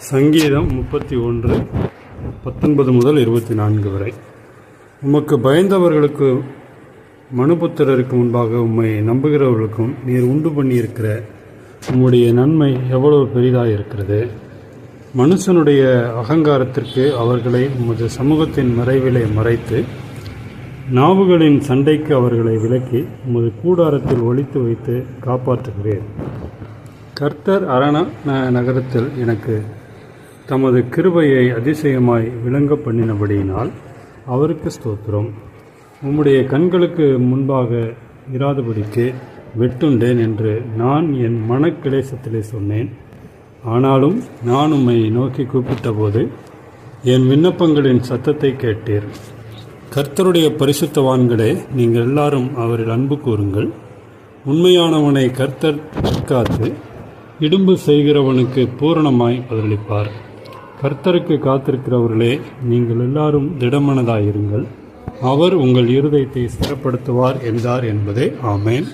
சங்கீதம் முப்பத்தி ஒன்று பத்தொன்பது முதல் இருபத்தி நான்கு வரை. உமக்கு பயந்தவர்களுக்கு மனுபுத்திரருக்கு முன்பாக உம்மை நம்புகிறவர்களுக்கும் நீர் உண்டு பண்ணியிருக்கிற உம்முடைய நன்மை எவ்வளவு பெரிதாக இருக்கிறது? மனுஷனுடைய அகங்காரத்திற்கு அவர்களை உமது சமூகத்தின் மறைவிலே மறைத்து நாவுகளின் சண்டைக்கு அவர்களை விலக்கி உமது கூடாரத்தில் ஒழித்து வைத்து காப்பாற்றுகிறேன். கர்த்தர் அரண ந- நகரத்தில் எனக்கு தமது கிருபையை அதிசயமாய் விளங்க பண்ணினபடியினால் அவருக்கு ஸ்தோத்திரம். உம்முடைய கண்களுக்கு முன்பாக இராதபடிக்கு வெட்டுண்டேன் என்று நான் என் மனக்கிளேசத்திலே சொன்னேன். ஆனாலும் நான் உம்மை நோக்கி கூப்பிட்டபோது என் விண்ணப்பங்களின் சத்தத்தை கேட்டீர். கர்த்தருடைய பரிசுத்தவான்களே நீங்கள் எல்லாரும் அவரில் அன்பு கூறுங்கள். உண்மையானவனை கர்த்தர் காத்து இடும்பு செய்கிறவனுக்கு பூரணமாய் பதிலளிப்பார். கர்த்தருக்கு காத்திருக்கிறவர்களே நீங்கள் எல்லாரும் திடமனதாயிருங்கள். அவர் உங்கள் இருதயத்தை ஸ்திரப்படுத்துவார் என்றார் என்பதே. ஆமேன்.